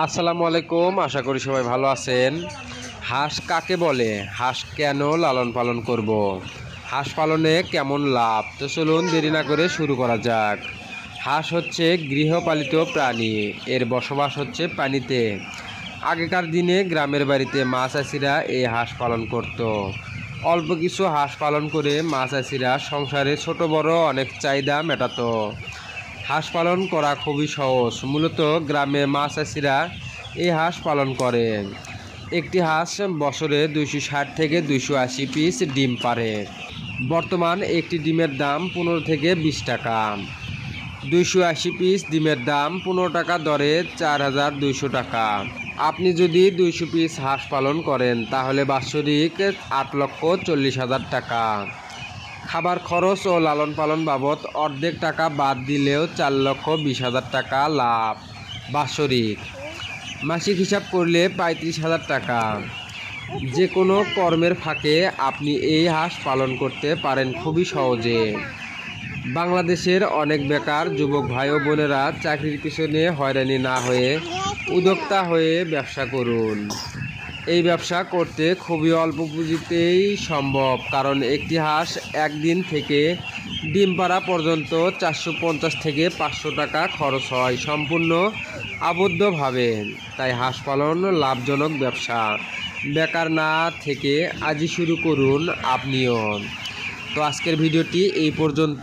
আসসালামু আলাইকুম, আশা করি সবাই ভালো আছেন। হাঁস কাকে বলে? হাঁস কেন লালন পালন করব। হাঁস পালনে কেমন লাভ? তো চলুন দেরি না করে শুরু করা যাক। হাঁস হচ্ছে গৃহপালিত প্রাণী, এর বসবাস হচ্ছে পানিতে। আগেকার দিনে গ্রামের বাড়িতে মাছ চাষিরা এই হাঁস পালন করত। অল্প কিছু হাঁস পালন করে মাছ চাষিরা সংসারে ছোট বড় অনেক চাহিদা মেটাতো। হাঁস পালন করা খুবই সহজ। মূলত গ্রামে মাছ চাষিরা এই হাঁস পালন করে। একটি হাঁস বছরে দুইশো ষাট থেকে দুইশো আশি পিস ডিম পারে। বর্তমান একটি ডিমের দাম পনেরো থেকে বিশ টাকা। দুইশো আশি পিস ডিমের দাম পনেরো টাকা দরে চার হাজার দুইশো টাকা। আপনি যদি দুইশো পিস হাঁস পালন করেন, তাহলে বাৎসরিক আট লক্ষ চল্লিশ হাজার টাকা। খাবার খরচ ও লালন পালন বাবদ অর্ধেক টাকা বাদ দিলেও চার লক্ষ বিশ হাজার টাকা লাভ। বাৎসরিক। মাসিক হিসাব করলে পঁয়ত্রিশ হাজার টাকা। যে কোনো কর্মের ফাঁকে আপনি এই হাঁস পালন করতে পারেন খুবই সহজে। বাংলাদেশের অনেক বেকার যুবক ভাই ও বোনেরা চাকরির পিছনে হয়রানি না হয়ে উদ্যোক্তা হয়ে ব্যবসা করুন। এই ব্যবসা করতে খুবই অল্প পুঁজিতেই সম্ভব, কারণ একটি হাঁস একদিন থেকে ডিম পাড়া পর্যন্ত চারশো পঞ্চাশ থেকে পাঁচশো টাকা খরচ হয় সম্পূর্ণ আবদ্ধভাবে। তাই হাঁস পালন লাভজনক ব্যবসা। বেকার না থেকে আজই শুরু করুন আপনিও। তো আজকের ভিডিওটি এই পর্যন্ত।